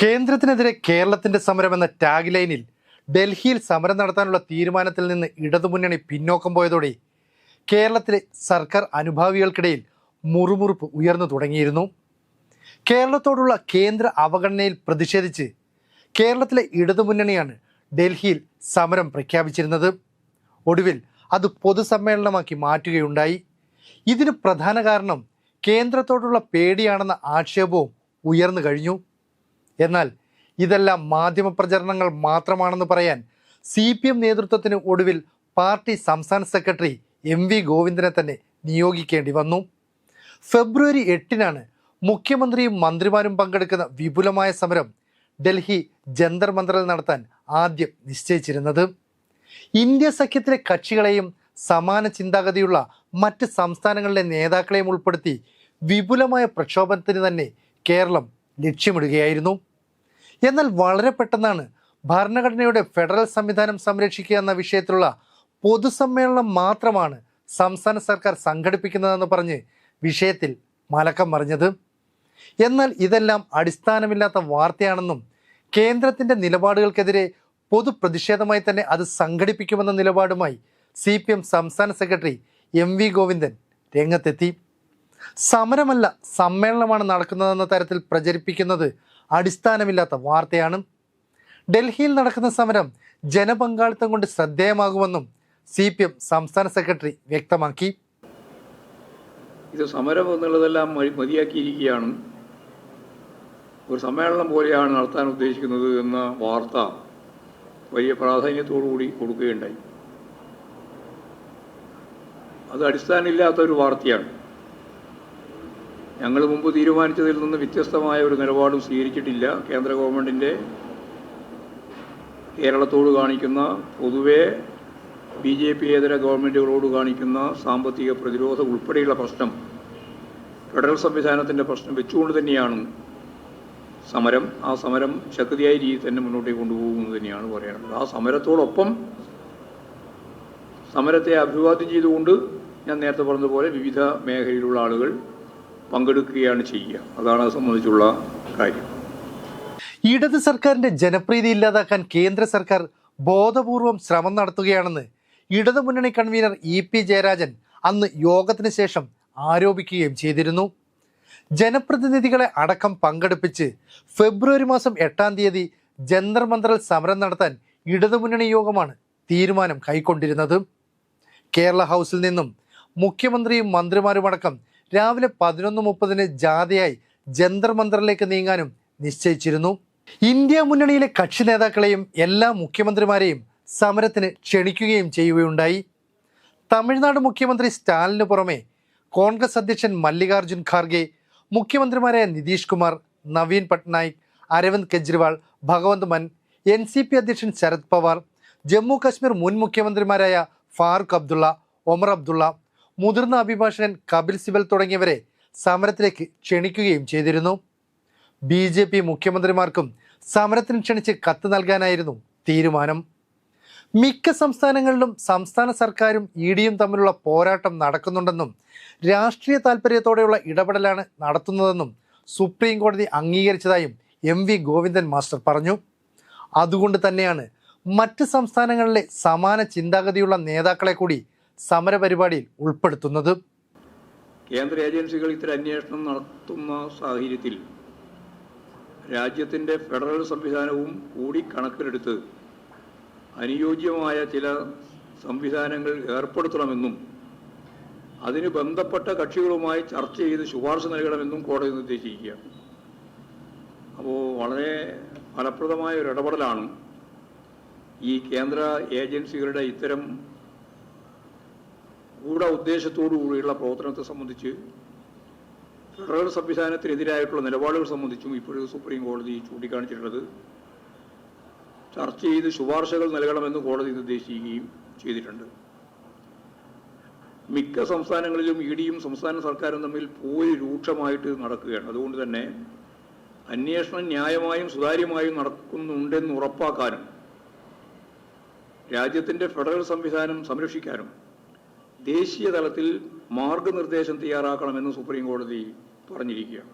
കേന്ദ്രത്തിനെതിരെ കേരളത്തിന്റെ സമരം എന്ന ടാഗ് ലൈനിൽ ഡൽഹിയിൽ സമരം നടത്താനുള്ള തീരുമാനത്തിൽ നിന്ന് ഇടതുമുന്നണി പിന്നോക്കം പോയതോടെ കേരളത്തിലെ സർക്കാർ അനുഭാവികൾക്കിടയിൽ മുറുമുറുപ്പ് ഉയർന്നു തുടങ്ങിയിരുന്നു. കേരളത്തോടുള്ള കേന്ദ്ര അവഗണനയിൽ പ്രതിഷേധിച്ച് കേരളത്തിലെ ഇടതുമുന്നണിയാണ് ഡൽഹിയിൽ സമരം പ്രഖ്യാപിച്ചിരുന്നത്. ഒടുവിൽ അത് പൊതുസമ്മേളനമാക്കി മാറ്റുകയുണ്ടായി. ഇതിന് പ്രധാന കാരണം കേന്ദ്രത്തോടുള്ള പേടിയാണെന്ന ആക്ഷേപവും ഉയർന്നു കഴിഞ്ഞു. എന്നാൽ ഇതെല്ലാം മാധ്യമപ്രചരണങ്ങൾ മാത്രമാണെന്ന് പറയാൻ സി പി എം നേതൃത്വത്തിന് ഒടുവിൽ പാർട്ടി സംസ്ഥാന സെക്രട്ടറി എം വി ഗോവിന്ദനെ തന്നെ നിയോഗിക്കേണ്ടി വന്നു. ഫെബ്രുവരി എട്ടിനാണ് മുഖ്യമന്ത്രിയും മന്ത്രിമാരും പങ്കെടുക്കുന്ന വിപുലമായ സമരം ഡൽഹി ജന്തർ മന്ദറിൽ നടത്താൻ ആദ്യം നിശ്ചയിച്ചിരുന്നത്. ഇന്ത്യ സഖ്യത്തിലെ കക്ഷികളെയും സമാന ചിന്താഗതിയുള്ള മറ്റ് സംസ്ഥാനങ്ങളിലെ നേതാക്കളെയും ഉൾപ്പെടുത്തി വിപുലമായ പ്രക്ഷോഭത്തിന് തന്നെ കേരളം ലക്ഷ്യമിടുകയായിരുന്നു. എന്നാൽ വളരെ പെട്ടെന്നാണ് ഭരണഘടനയുടെ ഫെഡറൽ സംവിധാനം സംരക്ഷിക്കുക എന്ന വിഷയത്തിലുള്ള പൊതുസമ്മേളനം മാത്രമാണ് സംസ്ഥാന സർക്കാർ സംഘടിപ്പിക്കുന്നതെന്ന് പറഞ്ഞ് വിഷയത്തിൽ മലക്കം മറിഞ്ഞത്. എന്നാൽ ഇതെല്ലാം അടിസ്ഥാനമില്ലാത്ത വാർത്തയാണെന്നും കേന്ദ്രത്തിന്റെ നിലപാടുകൾക്കെതിരെ പൊതുപ്രതിഷേധമായി തന്നെ അത് സംഘടിപ്പിക്കുമെന്ന നിലപാടുമായി സി പി എം സംസ്ഥാന സെക്രട്ടറി എം വി ഗോവിന്ദൻ രംഗത്തെത്തി. സമരമല്ല സമ്മേളനമാണ് നടക്കുന്നതെന്ന തരത്തിൽ പ്രചരിപ്പിക്കുന്നത് അടിസ്ഥാനമില്ലാത്ത വാർത്തയാണ്. ഡൽഹിയിൽ നടക്കുന്ന സമരം ജനപങ്കാളിത്തം കൊണ്ട് ശ്രദ്ധേയമാകുമെന്നും സി പി എം സംസ്ഥാന സെക്രട്ടറി വ്യക്തമാക്കി. ഇത് സമരം എന്നുള്ളതെല്ലാം മതി- മതിയാക്കിയിരിക്കുകയാണ്. ഒരു സമ്മേളനം പോലെയാണ് നടത്താൻ ഉദ്ദേശിക്കുന്നത് എന്ന വാർത്ത വലിയ പ്രാധാന്യത്തോടുകൂടി കൊടുക്കുകയുണ്ടായി. അത് അടിസ്ഥാനമില്ലാത്ത ഒരു വാർത്തയാണ്. ഞങ്ങൾ മുമ്പ് തീരുമാനിച്ചതിൽ നിന്ന് വ്യത്യസ്തമായ ഒരു നിലപാടും സ്വീകരിച്ചിട്ടില്ല. കേന്ദ്ര ഗവൺമെന്റിന്റെ കേരളത്തോട് കാണിക്കുന്ന പൊതുവെ ബി ജെ പി ഏതര ഗവൺമെന്റുകളോട് കാണിക്കുന്ന സാമ്പത്തിക പ്രതിരോധം ഉൾപ്പെടെയുള്ള പ്രശ്നം ഫെഡറൽ സംവിധാനത്തിന്റെ പ്രശ്നം വെച്ചുകൊണ്ട് തന്നെയാണ് സമരം. ആ സമരം ശക്തിയായ രീതിയിൽ തന്നെ മുന്നോട്ടേക്ക് കൊണ്ടുപോകുന്നത് തന്നെയാണ് പറയാനുള്ളത്. ആ സമരത്തോടൊപ്പം സമരത്തെ അഭിവാദ്യം ചെയ്തുകൊണ്ട് ഞാൻ നേരത്തെ പറഞ്ഞതുപോലെ വിവിധ മേഖലയിലുള്ള ആളുകൾ പങ്കെടുക്കുകയാണ് ചെയ്യുക. അതാണ് അത് സംബന്ധിച്ചുള്ള കാര്യം. ഇടത് സർക്കാരിന്റെ ജനപ്രീതി ഇല്ലാതാക്കാൻ കേന്ദ്ര സർക്കാർ ബോധപൂർവം ശ്രമം നടത്തുകയാണെന്ന് ഇടതു മുന്നണി കൺവീനർ ഇ പി ജയരാജൻ അന്ന് യോഗത്തിന് ശേഷം ആരോപിക്കുകയും ചെയ്തിരുന്നു. ജനപ്രതിനിധികളെ അടക്കം പങ്കെടുപ്പിച്ച് ഫെബ്രുവരി മാസം എട്ടാം തീയതി ജന്തർ മന്ത്രൽ സമരം നടത്താൻ ഇടതുമുന്നണി യോഗമാണ് തീരുമാനം കൈക്കൊണ്ടിരുന്നത്. കേരള ഹൗസിൽ നിന്നും മുഖ്യമന്ത്രിയും മന്ത്രിമാരുമടക്കം രാവിലെ പതിനൊന്ന് മുപ്പതിന് ജാഥയായി ജന്തർ മന്ദറിലേക്ക് നീങ്ങാനും നിശ്ചയിച്ചിരുന്നു. ഇന്ത്യ മുന്നണിയിലെ കക്ഷി നേതാക്കളെയും എല്ലാ മുഖ്യമന്ത്രിമാരെയും സമരത്തിന് ക്ഷണിക്കുകയും ചെയ്യുകയുണ്ടായി. തമിഴ്നാട് മുഖ്യമന്ത്രി സ്റ്റാലിന് പുറമെ കോൺഗ്രസ് അധ്യക്ഷൻ മല്ലികാർജുൻ ഖാർഗെ മുഖ്യമന്ത്രിമാരായ നിതീഷ് കുമാർ നവീൻ പട്നായിക് അരവിന്ദ് കെജ്രിവാൾ ഭഗവന്ത് മൻ എൻ സി പി അധ്യക്ഷൻ ശരത് പവാർ ജമ്മു കശ്മീർ മുൻ മുഖ്യമന്ത്രിമാരായ ഫാറൂഖ് അബ്ദുള്ള ഒമർ അബ്ദുള്ള മുതിർന്ന അഭിഭാഷകൻ കപിൽ സിബൽ തുടങ്ങിയവരെ സമരത്തിലേക്ക് ക്ഷണിക്കുകയും ചെയ്തിരുന്നു. ബി ജെ പി മുഖ്യമന്ത്രിമാർക്കും സമരത്തിന് ക്ഷണിച്ച് കത്ത് നൽകാനായിരുന്നു തീരുമാനം. മിക്ക സംസ്ഥാനങ്ങളിലും സംസ്ഥാന സർക്കാരും ഇ ഡിയും തമ്മിലുള്ള പോരാട്ടം നടക്കുന്നുണ്ടെന്നും രാഷ്ട്രീയ താല്പര്യത്തോടെയുള്ള ഇടപെടലാണ് നടത്തുന്നതെന്നും സുപ്രീം കോടതി അംഗീകരിച്ചതായും എം വി ഗോവിന്ദൻ മാസ്റ്റർ പറഞ്ഞു. അതുകൊണ്ട് തന്നെയാണ് മറ്റ് സംസ്ഥാനങ്ങളിലെ സമാന ചിന്താഗതിയുള്ള നേതാക്കളെ കൂടി സമരപരിപാടിയിൽ ഉൾപ്പെടുത്തുന്നത്. കേന്ദ്ര ഏജൻസികൾ ഇത്തരം അന്വേഷണം നടത്തുന്ന സാഹചര്യത്തിൽ രാജ്യത്തിന്റെ ഫെഡറൽ സംവിധാനവും കൂടി കണക്കിലെടുത്ത് അനുയോജ്യമായ ചില സംവിധാനങ്ങൾ ഏർപ്പെടുത്തണമെന്നും അതിന് ബന്ധപ്പെട്ട കക്ഷികളുമായി ചർച്ച ചെയ്ത് ശുപാർശ നൽകണമെന്നും കോടതി നിർദ്ദേശിക്കുകയാണ്. അപ്പോൾ വളരെ ഫലപ്രദമായ ഒരു ഇടപെടലാണ് ഈ കേന്ദ്ര ഏജൻസികളുടെ ഇത്തരം ഗൂഢ ഉദ്ദേശത്തോടു കൂടിയുള്ള പ്രവർത്തനത്തെ സംബന്ധിച്ച് ഫെഡറൽ സംവിധാനത്തിനെതിരായിട്ടുള്ള നിലപാടുകൾ സംബന്ധിച്ചും ഇപ്പോഴും സുപ്രീം കോടതി ചൂണ്ടിക്കാണിച്ചിട്ടുള്ളത് ചർച്ച ചെയ്ത് ശുപാർശകൾ നൽകണമെന്ന് കോടതി നിർദ്ദേശിക്കുകയും ചെയ്തിട്ടുണ്ട്. മിക്ക സംസ്ഥാനങ്ങളിലും ഇ ഡിയും സംസ്ഥാന സർക്കാരും തമ്മിൽ പോയി രൂക്ഷമായിട്ട് നടക്കുകയാണ്. അതുകൊണ്ട് തന്നെ അന്വേഷണം ന്യായമായും സുതാര്യമായും നടക്കുന്നുണ്ടെന്ന് ഉറപ്പാക്കാനും രാജ്യത്തിന്റെ ഫെഡറൽ സംവിധാനം സംരക്ഷിക്കാനും ദേശീയ തലത്തിൽ മാർഗനിർദ്ദേശം തയ്യാറാക്കണമെന്ന് സുപ്രീം കോടതി പറഞ്ഞിരിക്കുകയാണ്.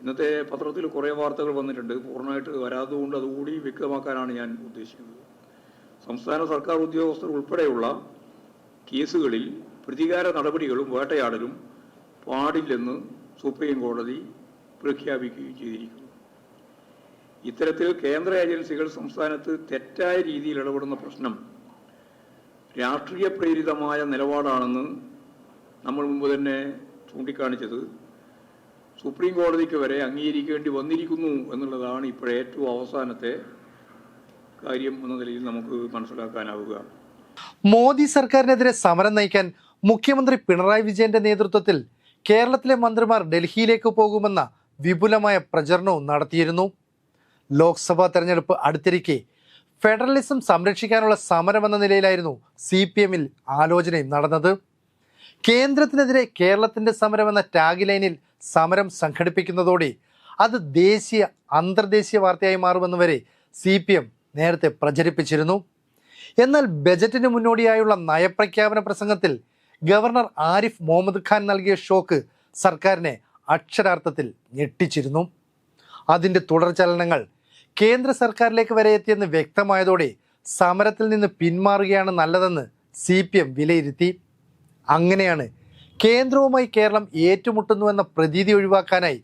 ഇന്നത്തെ പത്രത്തിൽ കുറേ വാർത്തകൾ വന്നിട്ടുണ്ട്. പൂർണമായിട്ട് വരാത്തതുകൊണ്ട് അതുകൂടി വ്യക്തമാക്കാനാണ് ഞാൻ ഉദ്ദേശിക്കുന്നത്. സംസ്ഥാന സർക്കാർ ഉദ്യോഗസ്ഥർ ഉൾപ്പെടെയുള്ള കേസുകളിൽ പ്രതികാര നടപടികളും വേട്ടയാടലും പാടില്ലെന്ന് സുപ്രീം കോടതി പ്രഖ്യാപിക്കുകയും ചെയ്തിരിക്കുന്നു. ഇത്തരത്തിൽ കേന്ദ്ര ഏജൻസികൾ സംസ്ഥാനത്ത് തെറ്റായ രീതിയിൽ ഇടപെടുന്ന പ്രശ്നം രാഷ്ട്രീയ പ്രേരിതമായ നിലപാടാണെന്ന് നമ്മൾ മുമ്പ് തന്നെ ചൂണ്ടിക്കാണിച്ചത്. സുപ്രീം കോടതിക്ക് വരെ അംഗീകരിക്കേണ്ടി വന്നിരിക്കുന്നു എന്നുള്ളതാണ് ഇപ്പോൾ ഏറ്റവും അവസാനത്തെ കാര്യം എന്ന നിലയിൽ നമുക്ക് മനസ്സിലാക്കാനാവുക. മോദി സർക്കാരിനെതിരെ സമരം നയിക്കാൻ മുഖ്യമന്ത്രി പിണറായി വിജയന്റെ നേതൃത്വത്തിൽ കേരളത്തിലെ മന്ത്രിമാർ ഡൽഹിയിലേക്ക് പോകുമെന്ന വിപുലമായ പ്രചരണവും നടത്തിയിരുന്നു. ലോക്സഭാ തെരഞ്ഞെടുപ്പ് അടുത്തിരിക്കെ ഫെഡറലിസം സംരക്ഷിക്കാനുള്ള സമരമെന്ന നിലയിലായിരുന്നു സി പി എമ്മിൽ ആലോചനയും നടന്നത്. കേന്ദ്രത്തിനെതിരെ കേരളത്തിന്റെ സമരമെന്ന ടാഗ് ലൈനിൽ സമരം സംഘടിപ്പിക്കുന്നതോടെ അത് ദേശീയ അന്തർദേശീയ വാർത്തയായി മാറുമെന്ന് വരെ സി പി എം നേരത്തെ പ്രചരിപ്പിച്ചിരുന്നു. എന്നാൽ ബജറ്റിന് മുന്നോടിയായുള്ള നയപ്രഖ്യാപന പ്രസംഗത്തിൽ ഗവർണർ ആരിഫ് മുഹമ്മദ് ഖാൻ നൽകിയ ഷോക്ക് സർക്കാരിനെ അക്ഷരാർത്ഥത്തിൽ ഞെട്ടിച്ചിരുന്നു. അതിന്റെ തുടർചലനങ്ങൾ കേന്ദ്ര സർക്കാരിലേക്ക് വരെ എത്തിയെന്ന് വ്യക്തമായതോടെ സമരത്തിൽ നിന്ന് പിന്മാറുകയാണ് നല്ലതെന്ന് സി പി എം വിലയിരുത്തി. അങ്ങനെയാണ് കേന്ദ്രവുമായി കേരളം ഏറ്റുമുട്ടുന്നുവെന്ന പ്രതീതി ഒഴിവാക്കാനായി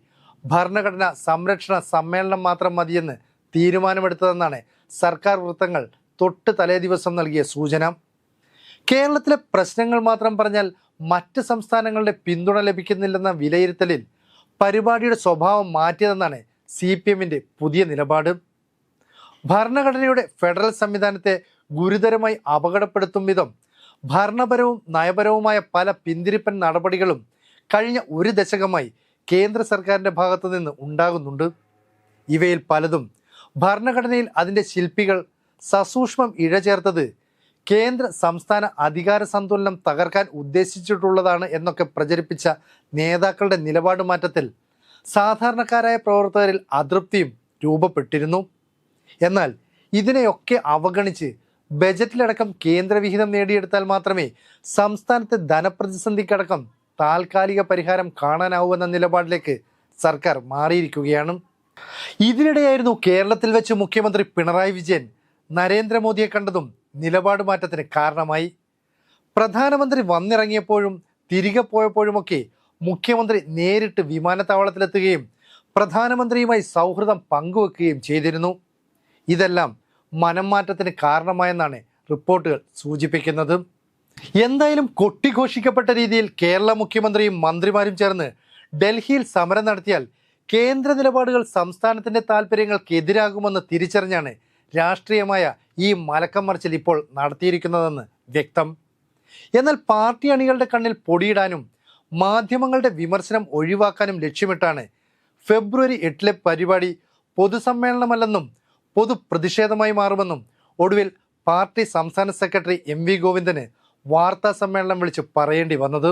ഭരണഘടന സംരക്ഷണ സമ്മേളനം മാത്രം മതിയെന്ന് തീരുമാനമെടുത്തതെന്നാണ് സർക്കാർ വൃത്തങ്ങൾ തൊട്ട് തലേ ദിവസം നൽകിയ സൂചന. കേരളത്തിലെ പ്രശ്നങ്ങൾ മാത്രം പറഞ്ഞാൽ മറ്റ് സംസ്ഥാനങ്ങളുടെ പിന്തുണ ലഭിക്കുന്നില്ലെന്ന വിലയിരുത്തലിൽ പരിപാടിയുടെ സ്വഭാവം മാറ്റിയതെന്നാണ് സി പി എമ്മിന്റെ പുതിയ നിലപാട് ഭരണഘടനയുടെ ഫെഡറൽ സംവിധാനത്തെ ഗുരുതരമായി അപകടപ്പെടുത്തും വിധം ഭരണപരവും നയപരവുമായ പല പിന്തിരിപ്പൻ നടപടികളും കഴിഞ്ഞ ഒരു ദശകമായി കേന്ദ്ര സർക്കാരിന്റെ ഭാഗത്തു നിന്ന് ഉണ്ടാകുന്നുണ്ട്. ഇവയിൽ പലതും ഭരണഘടനയിൽ അതിന്റെ ശില്പികൾ സസൂക്ഷ്മം ഇഴചേർത്തത് കേന്ദ്ര സംസ്ഥാന അധികാര സന്തുലനം തകർക്കാൻ ഉദ്ദേശിച്ചിട്ടുള്ളതാണ് എന്നൊക്കെ പ്രചരിപ്പിച്ച നേതാക്കളുടെ നിലപാട് മാറ്റത്തിൽ സാധാരണക്കാരായ പ്രവർത്തകരിൽ അതൃപ്തിയും രൂപപ്പെട്ടിരുന്നു. എന്നാൽ ഇതിനെയൊക്കെ അവഗണിച്ച് ബജറ്റിലടക്കം കേന്ദ്രവിഹിതം നേടിയെടുത്താൽ മാത്രമേ സംസ്ഥാനത്തെ ധനപ്രതിസന്ധിക്കടക്കം താൽക്കാലിക പരിഹാരം കാണാനാവൂ എന്ന നിലപാടിലേക്ക് സർക്കാർ മാറിയിരിക്കുകയാണ്. ഇതിനിടെയായിരുന്നു കേരളത്തിൽ വെച്ച് മുഖ്യമന്ത്രി പിണറായി വിജയൻ നരേന്ദ്രമോദിയെ കണ്ടതും നിലപാട് മാറ്റത്തിന് കാരണമായി. പ്രധാനമന്ത്രി വന്നിറങ്ങിയപ്പോഴും തിരികെ പോയപ്പോഴുമൊക്കെ മുഖ്യമന്ത്രി നേരിട്ട് വിമാനത്താവളത്തിലെത്തുകയും പ്രധാനമന്ത്രിയുമായി സൗഹൃദം പങ്കുവെക്കുകയും ചെയ്തിരുന്നു. ഇതെല്ലാം മനംമാറ്റത്തിന് കാരണമായെന്നാണ് റിപ്പോർട്ടുകൾ സൂചിപ്പിക്കുന്നത്. എന്തായാലും കൊട്ടിഘോഷിക്കപ്പെട്ട രീതിയിൽ കേരള മുഖ്യമന്ത്രിയും മന്ത്രിമാരും ചേർന്ന് ഡൽഹിയിൽ സമരം നടത്തിയാൽ കേന്ദ്ര നിലപാടുകൾ സംസ്ഥാനത്തിന്റെ താല്പര്യങ്ങൾക്കെതിരാകുമെന്ന് തിരിച്ചറിഞ്ഞാണ് രാഷ്ട്രീയമായ ഈ മലക്കം മറിച്ചിൽ ഇപ്പോൾ നടത്തിയിരിക്കുന്നതെന്ന് വ്യക്തം. എന്നാൽ പാർട്ടി അണികളുടെ കണ്ണിൽ പൊടിയിടാനും മാധ്യമങ്ങളുടെ വിമർശനം ഒഴിവാക്കാനും ലക്ഷ്യമിട്ടാണ്. ഫെബ്രുവരി എട്ടിലെ പരിപാടി പൊതുസമ്മേളനമല്ലെന്നും പൊതുപ്രതിഷേധമായി മാറുമെന്നും ഒടുവിൽ പാർട്ടി സംസ്ഥാന സെക്രട്ടറി എം വി ഗോവിന്ദന് വാർത്താ സമ്മേളനം വിളിച്ച് പറയേണ്ടി വന്നത്.